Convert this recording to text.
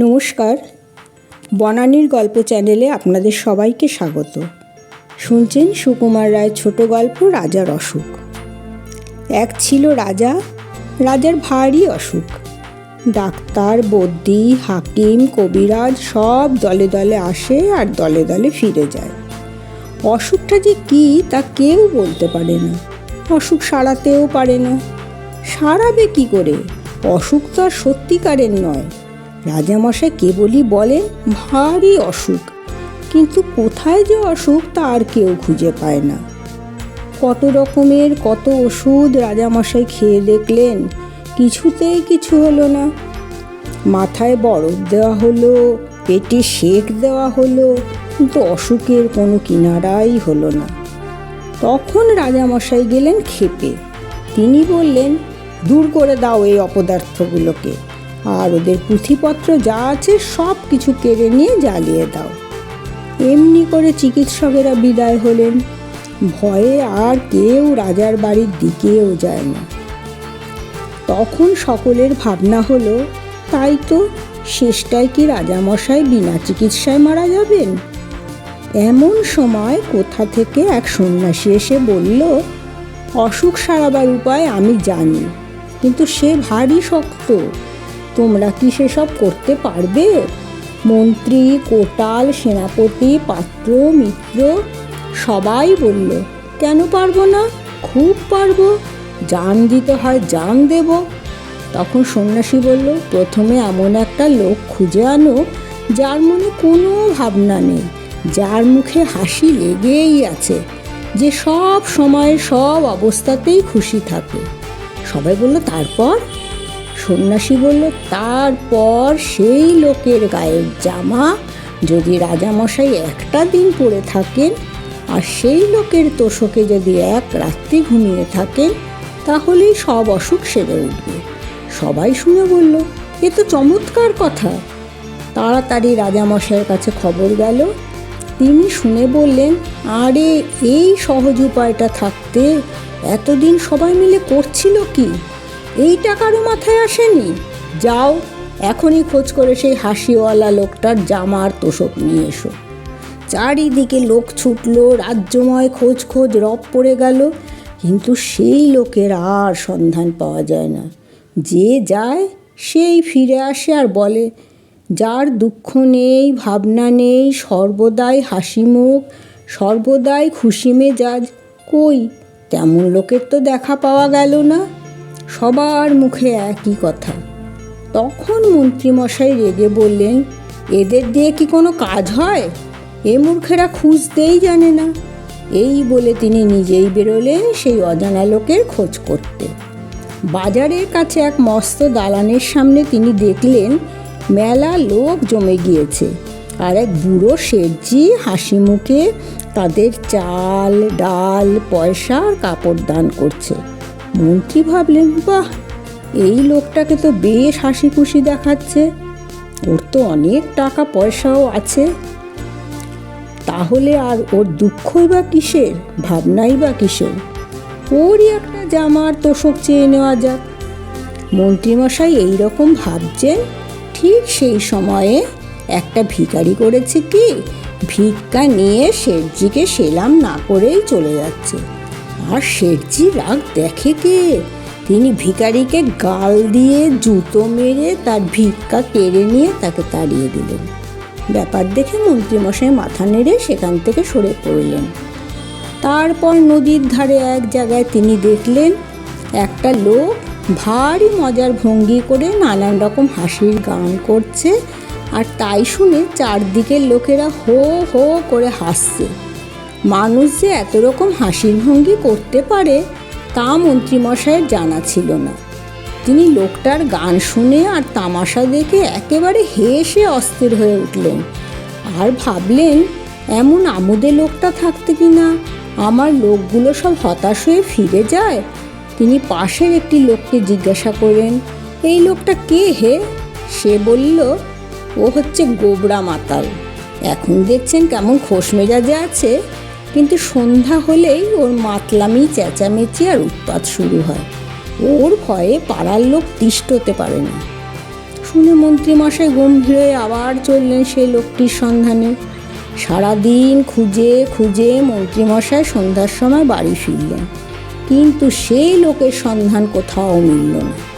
নমস্কার। বনানীর গল্প চ্যানেলে আপনাদের সবাইকে স্বাগত। শুনছেন সুকুমার রায় ছোট গল্প রাজার অসুখ। এক ছিল রাজা, রাজার ভারী অসুখ। ডাক্তার বদ্যি হাকিম, কবিরাজ সব দলে দলে আসে আর দলে দলে ফিরে যায়। অসুখটা যে কী তা কেউ বলতে পারে না। অসুখ সারাতেও পারে না। সারাবে কি করে? অসুখ তো আর সত্যিকারের নয়। রাজামশাই কেবলই বলেন, ভারী অসুখ। কিন্তু কোথায় যে অসুখ তা আর কেউ খুঁজে পায় না। কত রকমের, কত ওষুধ রাজামশাই খেয়ে দেখলেন, কিছুতেই কিছু হলো না। মাথায় বরফ দেওয়া হলো, পেটে সেক দেওয়া হলো, কিন্তু অসুখের কোনো কিনারাই হলো না। তখন রাজামশাই গেলেন খেপে তিনি বললেন, দূর করে দাও এই অপদার্থগুলোকে। আর ওদের পুঁথিপত্র যা আছে সব কিছু কেড়ে নিয়ে জ্বালিয়ে দাও। এমনি করে চিকিৎসকেরা বিদায় হলেন। ভয়ে আর কেউ রাজার বাড়ির দিকেও যায় না। তখন সকলের ভাবনা হলো, তাই তো শেষটায় কি রাজামশাই বিনা চিকিৎসায় মারা যাবেন? এমন সময় কোথা থেকে এক সন্ন্যাসী এসে বলল, অসুখ সারাবার উপায় আমি জানি, কিন্তু সে ভারী শক্ত। তোমরা কি সেসব করতে পারবে? মন্ত্রী, কোটাল, সেনাপতি, পাত্র, মিত্র সবাই বলল, কেন পারব না? খুব পারব। জান দিতে হয় জান দেব। তখন সন্ন্যাসী বলল, প্রথমে এমন একটা লোক খুঁজে আনো, যার মনে কোনো ভাবনা নেই। যার মুখে হাসি লেগেই আছে, যে সব সময় সব অবস্থাতেই খুশি থাকে। সবাই বলল, তারপর? সন্ন্যাসী বলল তারপর সেই লোকের গায়ের জামা। যদি রাজামশাই একটা দিন পরে থাকেন, আর সেই লোকের তোষকে যদি এক রাত্রি ঘুমিয়ে থাকেন, তাহলেই সব অসুখ সেরে উঠবে। সবাই শুনে বলল, এ তো চমৎকার কথা। তাড়াতাড়ি রাজামশাইয়ের কাছে খবর গেল। তিনি শুনে বললেন, আরে, এই সহজ উপায়টা থাকতে এতদিন সবাই মিলে করছিল কি? এই টাকারও মাথায় আসেনি? যাও, এখনই খোঁজ করে সেই হাসিওয়ালা লোকটার জামার তোষক নিয়ে এসো। চারিদিকে লোক ছুটলো, রাজ্যময় খোঁজ খোঁজ রব পড়ে গেল, কিন্তু সেই লোকের আর সন্ধান পাওয়া যায় না। যে যায়, সেই ফিরে আসে আর বলে, যার দুঃখ নেই, ভাবনা নেই, সর্বদাই হাসি মুখ, সর্বদাই খুশি মেজাজ, কই, তেমন লোকের তো দেখা পাওয়া গেল না? সবার মুখে একই কথা। তখন মন্ত্রীমশাই রেগে বললেন, এদের দিয়ে কি কোনো কাজ হয়? এ মূর্খেরা খুঁজতেই জানে না। এই বলে তিনি নিজেই বেরোলেন সেই অজানা লোকের খোঁজ করতে। বাজারের কাছে এক মস্ত দালানের সামনে তিনি দেখলেন, মেলা লোক জমে গিয়েছে আর এক বুড়ো শেঠজি হাসি মুখে তাদের চাল, ডাল পয়সা আর কাপড় দান করছে। মন্ত্রী ভাবলেন, বাহ, এই লোকটাকে তো বেশ হাসি খুশি দেখাচ্ছে। ওর তো অনেক টাকা পয়সাও আছে। তাহলে আর ওর দুঃখই বা কিসের? ভাবনাই বা কিসের? ওরই একটা জামার তোষক চেয়ে নেওয়া যাক। মন্ত্রীমশাই এইরকম ভাবছেন? ঠিক সেই সময়ে একটা ভিকারি করেছে কি? ভিক্ষা নিয়ে শেঠজিকে সেলাম না করেই চলে যাচ্ছে। আর শেঠজি রাগ দেখে কে? তিনি ভিখারিকে গাল দিয়ে জুতো মেরে তার ভিক্ষা কেড়ে নিয়ে তাকে তাড়িয়ে দিলেন। ব্যাপার দেখে মন্ত্রীমশাই মাথা নেড়ে সেখান থেকে সরে পড়লেন। তারপর নদীর ধারে এক জায়গায় তিনি দেখলেন, একটা লোক ভারী মজার ভঙ্গি করে নানান রকম হাসির গান করছে আর তাই শুনে চারদিকের লোকেরা হো হো করে হাসছে। মানুষ যে এত রকম হাসির ভঙ্গি করতে পারে, তা মন্ত্রীমশাইয়ের জানা ছিল না। তিনি লোকটার গান শুনে আর তামাশা দেখে একেবারে হেসে অস্থির হয়ে উঠলেন। আর ভাবলেন, এমন আমোদে লোকটা থাকতে কি না? আমার লোকগুলো সব হতাশ হয়ে ফিরে যায়? তিনি পাশের একটি লোককে জিজ্ঞাসা করেন এই লোকটা কে হে? সে বলল, ও হচ্ছে গোবরা মাতাল। এখন দেখছেন কেমন খোশ মেজাজে আছে। কিন্তু সন্ধ্যা হলেই ওর মাতলামি, চেঁচামেচি আর উৎপাত শুরু হয়। ওর ভয়ে পাড়ার লোক তিষ্ট হতে পারে না। শুনে মন্ত্রীমশাই গম্ভীর হয়ে আবার চললেন সেই লোকটির সন্ধানে। সারাদিন খুঁজে খুঁজে মন্ত্রীমশাই সন্ধ্যার সময় বাড়ি ফিরলেন। কিন্তু সেই লোকের সন্ধান কোথাও মিলল না।